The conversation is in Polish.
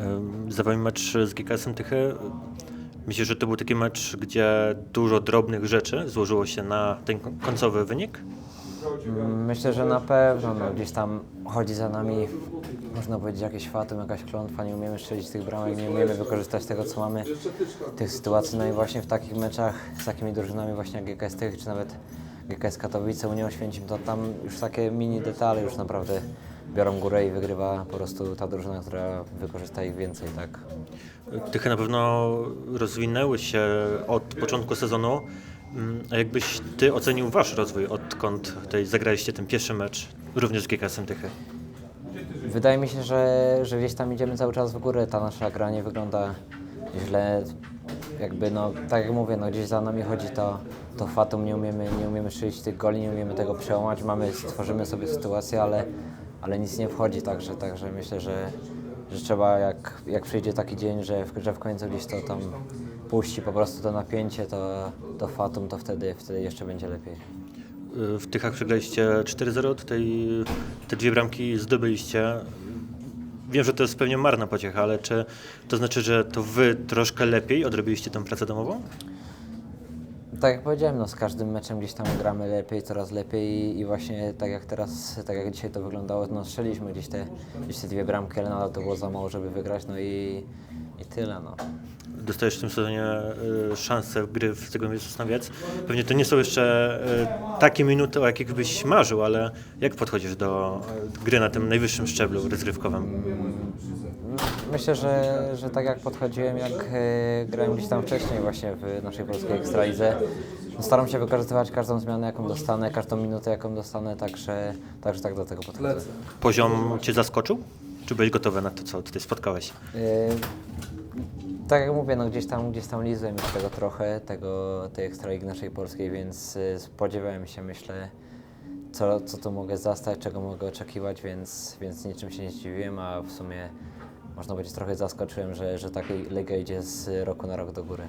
Ym, Za wami mecz z GKS-em Tychy. Myślę, że to był taki mecz, gdzie dużo drobnych rzeczy złożyło się na ten końcowy wynik. Myślę, że na pewno no, gdzieś tam chodzi za nami, można powiedzieć, jakieś fatum, jakaś klątwa, nie umiemy strzelić tych bramek, nie umiemy wykorzystać tego, co mamy, tych sytuacji. No i właśnie w takich meczach z takimi drużynami właśnie jak GKS Tych, czy nawet GKS Katowice, Unią Święcim, to tam już takie mini detale już naprawdę biorą górę i wygrywa po prostu ta drużyna, która wykorzysta ich więcej, tak. Tychy na pewno rozwinęły się od początku sezonu. Ym, A jakbyś ty ocenił wasz rozwój, odkąd tutaj zagraliście ten pierwszy mecz, również z GKS-em Tychy? Wydaje mi się, że, że gdzieś tam idziemy cały czas w górę. Ta nasza gra nie wygląda źle. Jakby, no, tak jak mówię, no, gdzieś za nami chodzi to, to fatum, nie umiemy, nie umiemy strzelić tych goli, nie umiemy tego przełamać. Mamy, stworzymy sobie sytuację, ale, ale nic nie wchodzi, także, także myślę, że, że trzeba, jak, jak przyjdzie taki dzień, że w, że w końcu gdzieś to tam puści po prostu to napięcie, to, to fatum, to wtedy, wtedy jeszcze będzie lepiej. Y, W Tychach przegraliście 4-0, tutaj te dwie bramki zdobyliście. Wiem, że to jest pewnie marna pociecha, ale czy to znaczy, że to wy troszkę lepiej odrobiliście tę pracę domową? Tak jak powiedziałem, no z każdym meczem gdzieś tam gramy lepiej, coraz lepiej i właśnie tak jak teraz, tak jak dzisiaj to wyglądało, no strzeliśmy gdzieś te, gdzieś te dwie bramki, ale nadal to było za mało, żeby wygrać, no i, i tyle, no. Dostajesz w tym sezonie y, szansę gry w tego Sosnowiec. Pewnie to nie są jeszcze y, takie minuty, o jakich byś marzył, ale jak podchodzisz do y, gry na tym najwyższym szczeblu rozgrywkowym? Myślę, że, że tak jak podchodziłem, jak e, grałem gdzieś tam wcześniej właśnie w naszej polskiej ekstralidze, no staram się wykorzystywać każdą zmianę, jaką dostanę, każdą minutę, jaką dostanę, także, także tak do tego podchodzę. Poziom cię zaskoczył? Czy byłeś gotowy na to, co tutaj spotkałeś? Yy, tak jak mówię, no gdzieś tam, gdzieś tam lizłem już tego trochę, tego, tej ekstraligi naszej polskiej, więc y, spodziewałem się, myślę, co, co tu mogę zastać, czego mogę oczekiwać, więc, więc niczym się nie zdziwiłem, a w sumie można powiedzieć trochę zaskoczyłem, że, że taka liga idzie z roku na rok do góry.